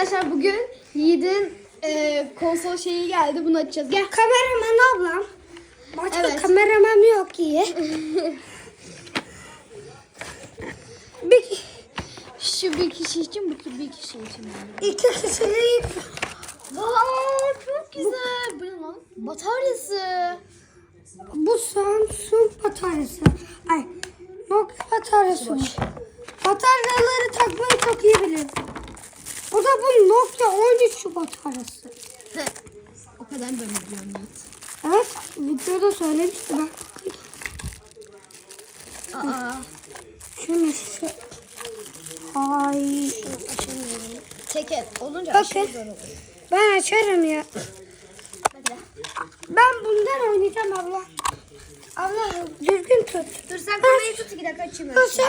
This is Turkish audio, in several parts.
Arkadaşlar bugün Yiğit'in e, konsol şeyi geldi. Bunu açacağız. Gel. Kameraman ablam. Başka Evet. kameraman yok ki. bir, Şu bir kişi için, bu bir kişi için. iki kişilik Vay çok güzel. Bu ne lan? Bataryası. bu Samsung bataryası. Ay Nokia bataryası. Bataryaları takmayı çok iyi bilirim. O da Nokia 13 bataryası. o kadar ben biliyorum Yiğit. Evet videoda söylemişti ben. Aa. Şunu şu. Ay. Teket olunca Bakın. aşırı zor olur. Ben açarım ya. Ben bundan oynayacağım abla. Abla düzgün tut. Dur sen kamerayı tut iki dakika açayım. Ya sen,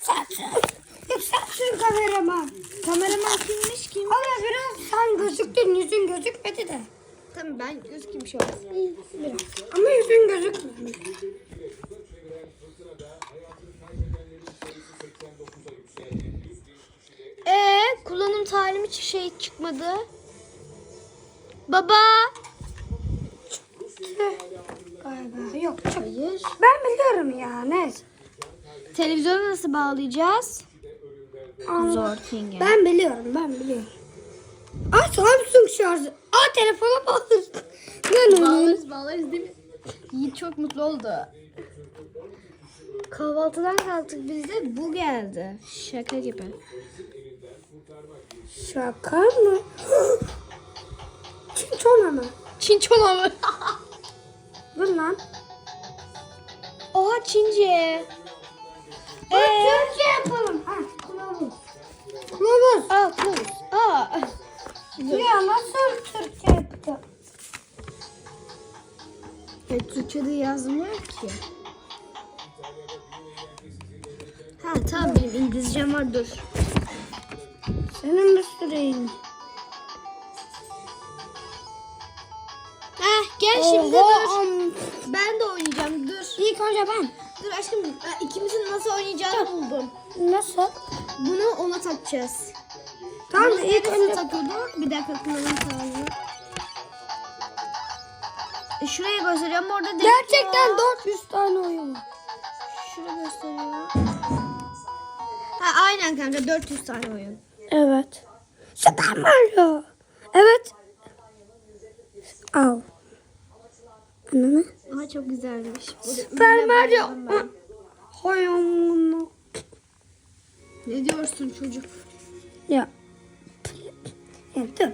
sen, sen, ya sensin kameraman. Kameraman kimmiş kim? Ama biraz sen gözüktün, yüzün gözükmedi de. Tamam ben gözükeyim olmaz. Biraz. Ama yüzün gözükmedi. Ee, kullanım tarihim hiç şey çıkmadı. Baba. Galiba yok çok. Hayır. Ben biliyorum ya neyse. Televizyona nasıl bağlayacağız? Ama Zor thing. Ben biliyorum, ben biliyorum. Aa Samsung şarjı. Aa telefona ne ne? Bağlarız bağlarız değil mi? Yiğit çok mutlu oldu. Kahvaltıdan kalktık biz de bu geldi. Şaka gibi. Şaka mı? Çintona mı? Çinçona mı? Dur lan. Oha Çince. Bak Türkçe yapalım. Kılavuz. Aa kız. Aa. Ya nasıl Türkçe yapacağım? Ya Türkçe'de yazmıyor ki. Ha tamam benim İngilizcem var dur. Senin bir süreyin. Heh gel şimdi dur. Ben de oynayacağım dur. İlk önce ben. Dur aşkım ben ikimizin nasıl oynayacağını buldum. Nasıl? Bunu ona takacağız. Tamam Bunu ilk önce... takıyorduk? Bir dakika kullanım sağlığı. E, şuraya gösteriyorum orada değil. Gerçekten 400 tane oyun var. Şuraya gösteriyor. Ha aynen kanka 400 tane oyun. Evet. Super Mario. Evet. Al. Ananı. Aha çok güzelmiş. Ürüne Mario. bayıldım ben. Hay amına. Ne diyorsun çocuk? Ya. Ya dur.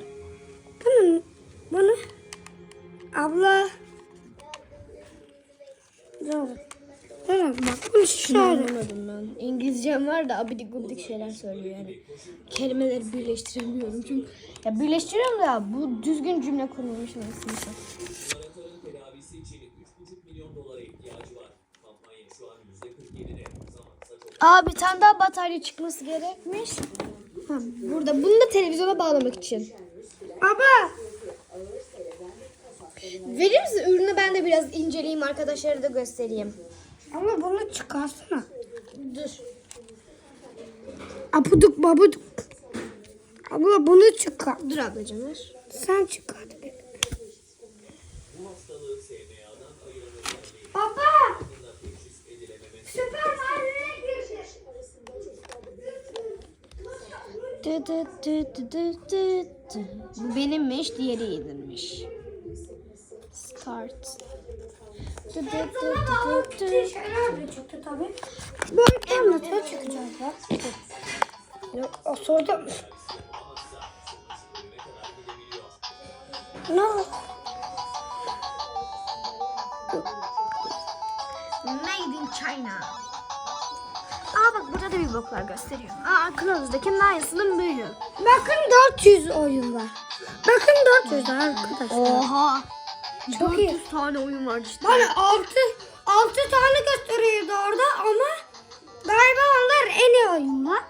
Bunu, bunu. Abla. Dur. Dur bak bunu şöyle. Anlamadım ben. İngilizcem var da abidik gubidik şeyler söylüyor yani. Kelimeleri birleştiremiyorum çünkü. Ya birleştiriyorum da bu düzgün cümle kurulmuş aslında. Aa bir tane daha batarya çıkması gerekmiş. Ha, burada. Bunu da televizyona bağlamak için. Baba. Verir misin? Ürünü ben de biraz inceleyeyim arkadaşlara da göstereyim. Ama bunu çıkarsana. Dur. Abuduk babuduk. Abla bunu çıkar. Dur ablacığım ver. Sen çıkar. Bu benimmiş, diğeri Eden'miş. Start. Tabii. Böyle nasıl çıkacağız ya? Yok, o sordu. Ne oldu? Made in China. Aa bak burada da bir boklar gösteriyor. Aa kılavuzdaki aynısının büyüğü. Bakın 400 oyun var. Bakın 400 arkadaşlar. Oha. Çok iyi. 400 tane oyun var işte. Hani 6 6 tane gösteriyordu orada ama galiba onlar en iyi oyunlar.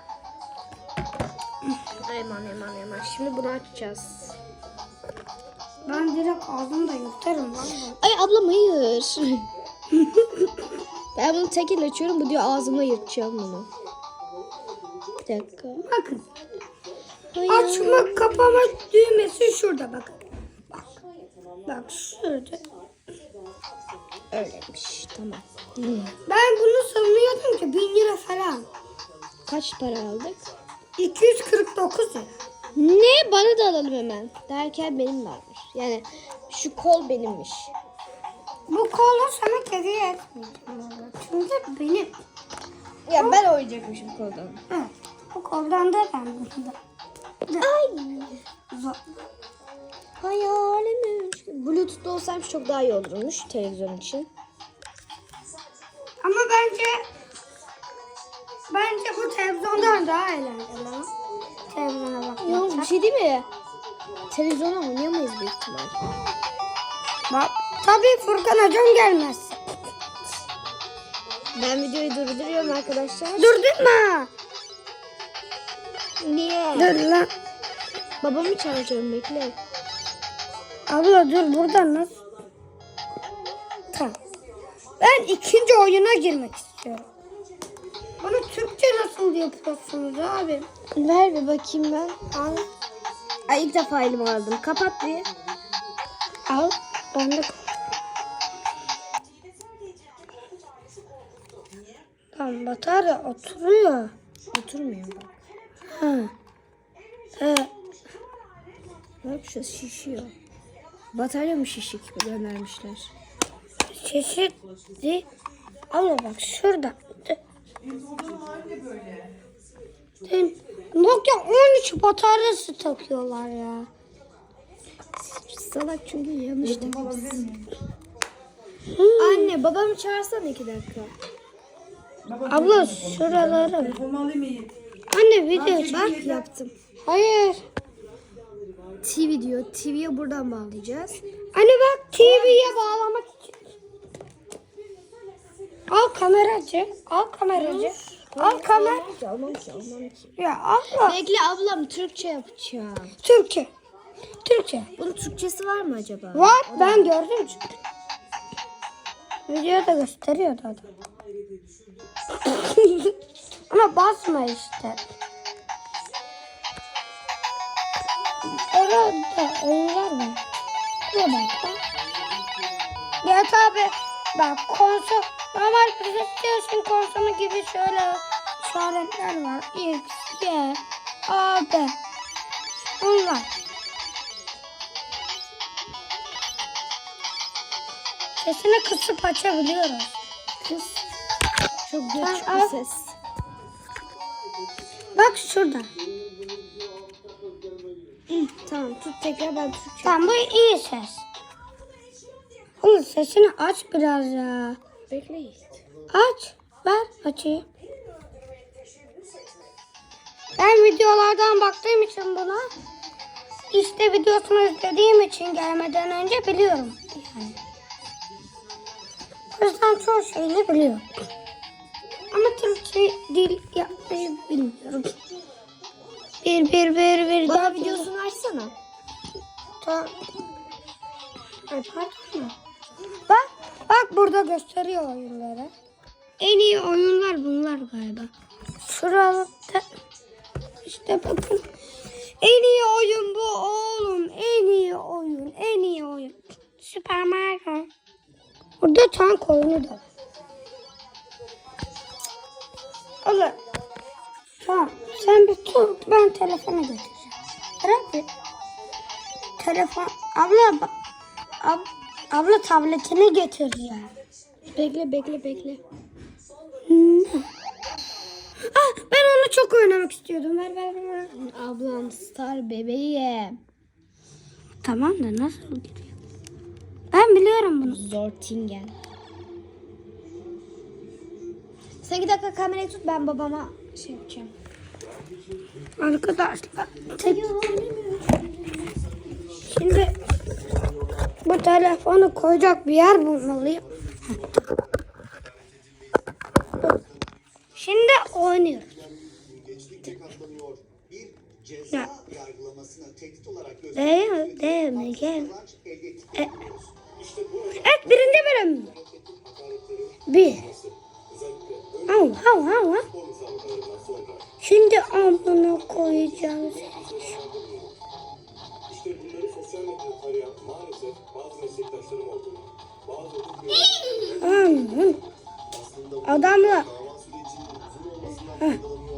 Eman eman eman. Şimdi bunu açacağız. Ben direkt ağzımda yutarım. Ay ablam hayır. ben bunu tek elle açıyorum. Bu diyor ağzımla yırtacağım bunu. Bir dakika. Bakın. Açma kapama düğmesi şurada bakın. Bak. Bak şurada. Öyleymiş. Tamam. Ben bunu savunuyordum ki 1000 lira falan. Kaç para aldık? 249 lira. Ne? Bana da alalım hemen. Derken benim varmış. Yani şu kol benimmiş. Bu kolu sana hediye etmeyeceğim. Çünkü benim. Ya ben oynayacakmışım koldan. Evet. Bu koldan da ben bunu da. Ay. Zor. Hayalim Bluetooth'ta olsaymış çok daha iyi olurmuş televizyon için. Ama bence bence bu televizyondan daha eğlenceli. Televizyona bak. Ya bir şey değil mi? Televizyona oynayamayız büyük ihtimal. Bak. Tabii Furkan hocam gelmez. Ben videoyu durduruyorum arkadaşlar. Durdurma. Niye? Dur lan. Babamı çağıracağım bekle. Abla dur burada nasıl? Tamam. Ben ikinci oyuna girmek istiyorum. Bunu Türkçe nasıl yapıyorsunuz abi? Ver bir bakayım ben. Al. Ay ilk defa elime aldım. Kapat bir. Al. Ben de Tamam batarya oturuyor. Oturmuyor bak. Ha. He. Bak şu şişiyor. Batarya mı şişik göndermişler? Çeşitli. Ama bak şurada. Nokia 13 bataryası takıyorlar ya. Salak çünkü yanlış takmışsın. Anne babamı çağırsana iki dakika. Abla şuralara bak. Anne video Bak yaptım. Hayır. TV diyor. TV'ye buradan bağlayacağız. Anne bak TV'ye bağlamak için. Al kameracı. Al kameracı. Al kamer. Ya abla. Bekle ablam Türkçe yapacağım. Türkçe. Türkçe. Bunun Türkçesi var mı acaba? Var ben gördüm çünkü. Videoda gösteriyordu adam. Ama basma işte. Herhalde oyunlar mı? Ne bak bak. Ya tabi bak konsol normal PlayStation konsolu gibi şöyle işaretler var. X, Y, A, B. Bunlar. Sesini kısıp açabiliyoruz. Kız. Çok al. bir ses. Bak şurada. Hı, tamam tut tekrar ben Türkçe. Tamam bu iyi ses. Oğlum sesini aç biraz ya. Bekle. Aç. Ver açayım. Ben videolardan baktığım için buna işte videosunu izlediğim için gelmeden önce biliyorum. Yani. O yüzden çoğu şeyini biliyorum. Ama Türkçe dil yapmayı bilmiyorum. Bir bir bir bir Bana dört, videosunu açsana. Tamam. Ay pardon mu? Bak, bak burada gösteriyor oyunları. En iyi oyunlar bunlar galiba. Şurada işte bakın. En iyi oyun bu oğlum. En iyi oyun. En iyi oyun. Süper Mario. Burada tank oyunu da. var. Oğlum. Tamam. Sen bir tut. Ben telefonu götüreceğim. Bırak bir. Telefon. Abla. bak- Ab, abla tabletini getir ya. Bekle bekle bekle. Hmm. Ah, ben onu çok oynamak istiyordum. Ver ver ver. Ablam star bebeğim. Tamam da nasıl gidiyor? Ben biliyorum bunu. Zortingen. Sen iki dakika kamerayı tut ben babama şey yapacağım. Arkadaşlar. Şimdi bu telefonu koyacak bir yer bulmalıyım. Şimdi oynuyoruz. Ya. yargılamasına tehdit olarak Değil, değil mi? Gel. elde ettik. Evet birinci bölüm. Bir. Al al al. Şimdi amına koyacağım seni. İşte bunları sosyal Adamla.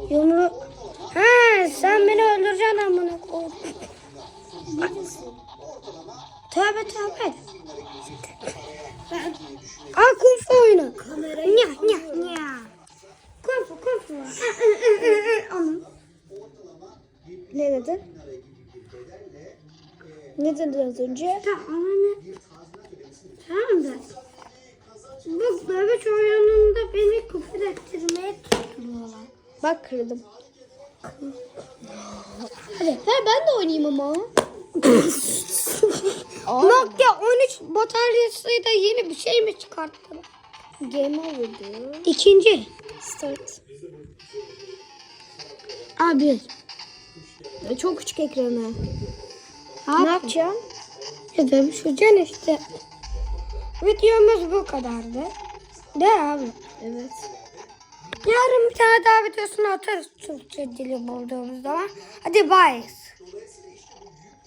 Yumru. Ha sen beni öldüreceksin amına koyayım. Tövbe tövbe. Al kumsa oyunu. Dedin az önce? Tamam anne. Tamam da. Bu bebek oyununda beni küfür ettirmeye tutuyorlar. Bak kırdım. Hadi ver ben de oynayayım ama. Nokia 13 bataryasıyla yeni bir şey mi çıkarttılar? Game over diyor. İkinci. Start. Abi. Çok küçük ekranı. Ne Ne yapacağım? Dedim şu can işte. Videomuz bu kadardı. De abi. Evet. Yarın bir tane daha videosunu atarız Türkçe dili bulduğumuz zaman. Hadi bye.